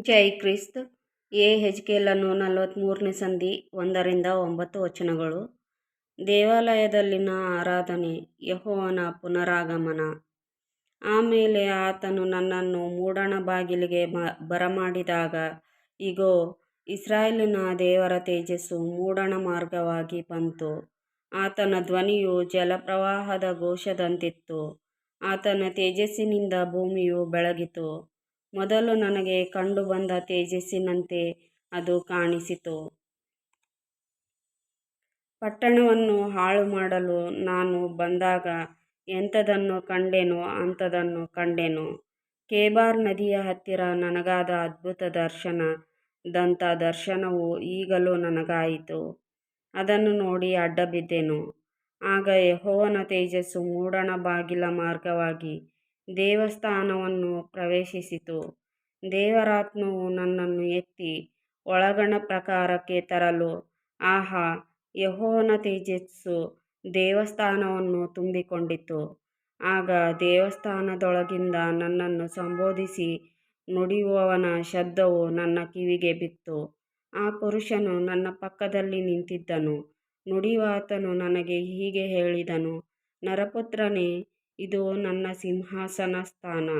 Jai Christ. A. ಹೆಜ್ಕೇಲನು ನಲವತ್ತ್ಮೂರನೇ ಸಂಧಿ ಒಂದರಿಂದ ಒಂಬತ್ತು ವಚನಗಳು. ದೇವಾಲಯದಲ್ಲಿನ ಆರಾಧನೆ, ಯಹೋವನ ಪುನರಾಗಮನ. ಆಮೇಲೆ ಆತನು ನನ್ನನ್ನು ಮೂಡಣ ಬಾಗಿಲಿಗೆ ಬರಮಾಡಿದಾಗ, ಇಗೋ, ಇಸ್ರಾಯೇಲಿನ ದೇವರ ತೇಜಸ್ಸು ಮೂಡಣ ಮಾರ್ಗವಾಗಿ ಬಂತು. ಆತನ ಧ್ವನಿಯು ಜಲಪ್ರವಾಹದ ಘೋಷದಂತಿತ್ತು. ಆತನ ತೇಜಸ್ಸಿನಿಂದ ಭೂಮಿಯು ಬೆಳಗಿತು. ಮೊದಲು ನನಗೆ ಕಂಡುಬಂದ ತೇಜಸ್ಸಿನಂತೆ ಅದು ಕಾಣಿಸಿತು. ಪಟ್ಟಣವನ್ನು ಹಾಳು ಮಾಡಲು ನಾನು ಬಂದಾಗ ಎಂಥದನ್ನು ಕಂಡೆನೋ ಅಂಥದನ್ನು ಕಂಡೆನು. ಕೇಬಾರ್ ನದಿಯ ಹತ್ತಿರ ನನಗಾದ ಅದ್ಭುತ ದರ್ಶನ, ದಂತ ದರ್ಶನವು ಈಗಲೂ ನನಗಾಯಿತು. ಅದನ್ನು ನೋಡಿ ಅಡ್ಡಬಿದ್ದೆನು. ಆಗ ಯಹೋವನ ತೇಜಸ್ಸು ಮೂಡಣ ಬಾಗಿಲ ಮಾರ್ಗವಾಗಿ ದೇವಸ್ಥಾನವನ್ನು ಪ್ರವೇಶಿಸಿತು. ದೇವರಾತ್ಮವು ನನ್ನನ್ನು ಎತ್ತಿ ಒಳಗಣ ಪ್ರಕಾರಕ್ಕೆ ತರಲು. ಆಹಾ ಯಹೋನ ತೇಜಸ್ಸು ದೇವಸ್ಥಾನವನ್ನು ತುಂಬಿಕೊಂಡಿತು. ಆಗ ದೇವಸ್ಥಾನದೊಳಗಿಂದ ನನ್ನನ್ನು ಸಂಬೋಧಿಸಿ ನುಡಿಯುವವನ ಶಬ್ದವು ನನ್ನ ಕಿವಿಗೆ ಬಿತ್ತು. ಆ ಪುರುಷನು ನನ್ನ ಪಕ್ಕದಲ್ಲಿ ನಿಂತಿದ್ದನು. ನುಡಿಯುವಾತನು ನನಗೆ ಹೀಗೆ ಹೇಳಿದನು, ನರಪುತ್ರನೇ ಇದು ನನ್ನ ಸಿಂಹಾಸನ ಸ್ಥಾನ,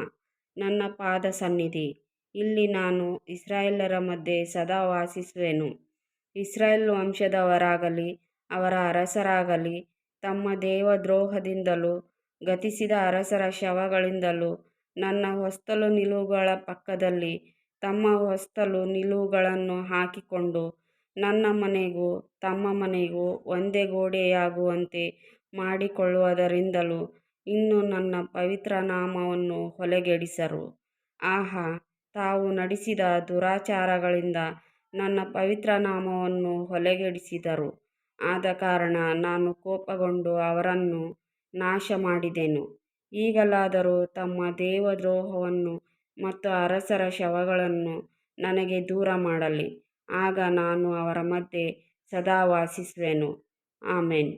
ನನ್ನ ಪಾದ ಸನ್ನಿಧಿ. ಇಲ್ಲಿ ನಾನು ಇಸ್ರಾಯೇಲರ ಮಧ್ಯೆ ಸದಾ ವಾಸಿಸುವೆನು. ಇಸ್ರಾಯೇಲ್ ವಂಶದವರಾಗಲಿ, ಅವರ ಅರಸರಾಗಲಿ, ತಮ್ಮ ದೇವದ್ರೋಹದಿಂದಲೂ, ಗತಿಸಿದ ಅರಸರ ಶವಗಳಿಂದಲೂ, ನನ್ನ ಹೊಸ್ತಲು ನಿಲುವುಗಳ ಪಕ್ಕದಲ್ಲಿ, ತಮ್ಮ ಹೊಸ್ತಲು ನಿಲುವುಗಳನ್ನು ಹಾಕಿಕೊಂಡು, ನನ್ನ ಮನೆಗೂ, ತಮ್ಮ ಮನೆಗೂ ಒಂದೇ ಗೋಡೆಯಾಗುವಂತೆ ಮಾಡಿಕೊಳ್ಳುವುದರಿಂದಲೂ ಇನ್ನು ನನ್ನ ಪವಿತ್ರ ನಾಮವನ್ನು ಹೊಲೆಗೆಡಿಸರು. ಆಹಾ, ತಾವು ನಡೆಸಿದ ದುರಾಚಾರಗಳಿಂದ ನನ್ನ ಪವಿತ್ರ ನಾಮವನ್ನು ಹೊಲೆಗೆಡಿಸಿದರು. ಆದ ಕಾರಣ ನಾನು ಕೋಪಗೊಂಡು ಅವರನ್ನು ನಾಶ ಮಾಡಿದೆನು ಈಗಲಾದರೂ ತಮ್ಮ ದೇವದ್ರೋಹವನ್ನು ಮತ್ತು ಅರಸರ ಶವಗಳನ್ನು ನನಗೆ ದೂರ ಮಾಡಲಿ. ಆಗ ನಾನು ಅವರ ಮಧ್ಯೆ ಸದಾ ವಾಸಿಸುವೆನು. ಆಮೆನ್.